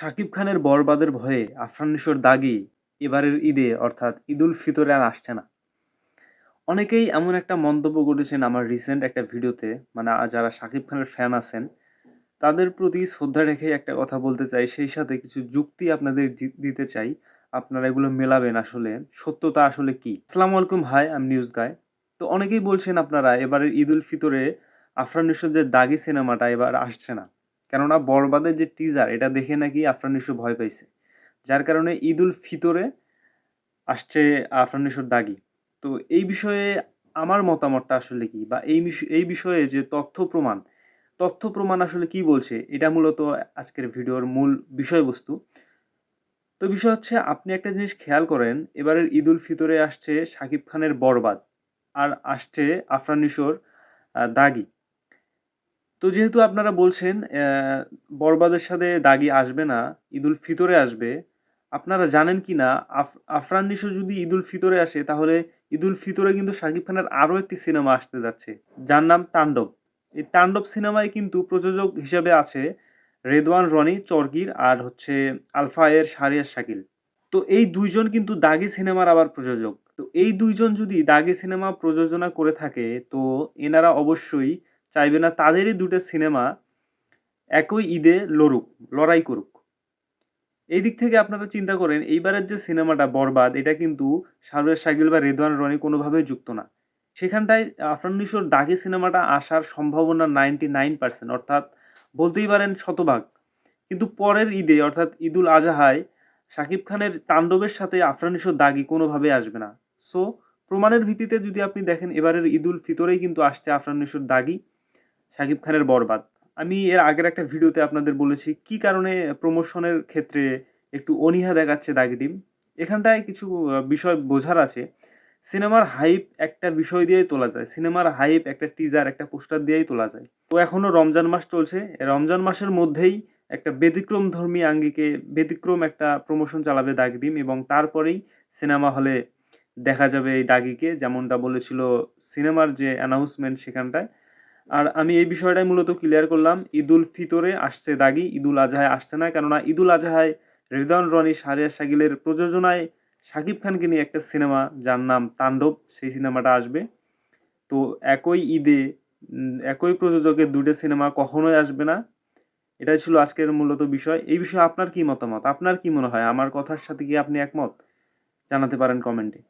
শাকিব খানের বরবাদের ভয়ে আফরান নিশোর দাগি এবারের ঈদে, অর্থাৎ ঈদুল ফিতরে আর আসছে না। অনেকেই এমন একটা মন্তব্য করেছেন আমার রিসেন্ট একটা ভিডিওতে মানে যারা শাকিব খানের ফ্যান আছেন, তাদের প্রতি শ্রদ্ধা রেখে একটা কথা বলতে চাই। সেই সাথে কিছু যুক্তি আপনাদের দিতে চাই। আপনারা এগুলো মেলাবেন আসলে। সত্যতা আসলে কি? আসসালামু আলাইকুম, হাই আমি নিউজ গায় তো অনেকেই বলছেন আপনারা, এবারের ঈদুল ফিতরে আফরান নিশোর যে দাগি সিনেমাটা এবার আসছে না। কেননা বরবাদের যে টিজার এটা দেখে নাকি আফরান ভয় পাইছে। যার কারণে ঈদুল ফিতরে আসছে আফরান নিশোর দাগি। তো এই বিষয়ে আমার মতামতটা আসলে কি? বা এই এই বিষয়ে যে তথ্য প্রমাণ তথ্য প্রমাণ আসলে কি বলছে? এটা মূলত আজকের ভিডিওর মূল বিষয়বস্তু। তো বিষয় হচ্ছে, আপনি একটা জিনিস খেয়াল করেন, এবারের ঈদুল ফিতরে আসছে শাকিব খানের বরবাদ, আর আসছে আফরান নিশোর দাগি। তো যেহেতু আপনারা বলছেন বরবাদের সাথে দাগি আসবে না ঈদুল ফিতরে আসবে, আপনারা জানেন কি না, আফ- আফরান নিশো যদি ঈদুল ফিতরে আসে, তাহলে ঈদুল ফিতরে কিন্তু শাকিব খানের আরও একটি সিনেমা আসতে যাচ্ছে, যার নাম তাণ্ডব। এই তাণ্ডব সিনেমায় কিন্তু প্রযোজক হিসেবে আছে রেদওয়ান রনি চরকির আর হচ্ছে আলফায়ের শারিয়ার শাকিল। তো এই দুইজন কিন্তু দাগি সিনেমার আবার প্রযোজক। তো এই দুইজন যদি দাগি সিনেমা প্রযোজনা করে থাকে, তো এনারা অবশ্যই চাইবে না, তাদেরই দুটো সিনেমা একই ঈদে লড়ুক, লড়াই করুক। এই দিক থেকে আপনারা চিন্তা করেন, এইবারের যে সিনেমাটা বরবাদ, এটা কিন্তু শাহরুখ শাকিল বা রেদওয়ান রনি কোনোভাবেই যুক্ত না। সেখানটায় আফরান নিশোর দাগি সিনেমাটা আসার সম্ভাবনা নাইনটি নাইন পার্সেন্ট, অর্থাৎ বলতেই পারেন শতভাগ। কিন্তু পরের ঈদে, অর্থাৎ ঈদুল আজহায়, শাকিব খানের তাণ্ডবের সাথে আফরান নিশোর দাগি কোনোভাবে আসবে না। সো, প্রমাণের ভিত্তিতে যদি আপনি দেখেন, এবারের ঈদুল ফিতরেই কিন্তু আসছে আফরান নিশোর দাগি। শাকিব খানের বরবাদ। আমি এর আগের একটা ভিডিওতে আপনাদের বলেছি, কি কারণে প্রমোশনের ক্ষেত্রে একটু অনীহা দেখাচ্ছে দাগি এখানটায় কিছু বিষয় বোঝার আছে। সিনেমার হাইপ একটা বিষয় দিয়েই তোলা যায়। সিনেমার হাইপ একটা টিজার একটা পোস্টার দিয়েই তোলা যায়। তো এখনও রমজান মাস চলছে। রমজান মাসের মধ্যেই একটা ব্যতিক্রম ধর্মী আঙ্গিকে, ব্যতিক্রম একটা প্রমোশন চালাবে দাগি টিম এবং তারপরেই সিনেমা হলে দেখা যাবে এই দাগিকে, যেমনটা বলেছিল সিনেমার যে অ্যানাউন্সমেন্ট সেখানটায়। আর আমি এই বিষয়টাই মূলত ক্লিয়ার করলাম, ঈদুল ফিতরে আসছে দাগি, ঈদুল আজহায় আসছে না, কেননা ঈদুল আজহায় রিদান রনি সারিয়া শাকিলের প্রযোজনায় শাকিব খানকে নিয়ে একটা সিনেমা যার নাম তাণ্ডব, সেই সিনেমাটা আসবে। তো একই ঈদে একই প্রযোজকের দুটো সিনেমা কখনোই আসবে না। এটাই ছিল আজকের মূলত বিষয়। এই বিষয়ে আপনার কি মতামত? আপনার কি মনে হয়? আমার কথার সাথে কি আপনি একমত? জানাতে পারেন কমেন্টে।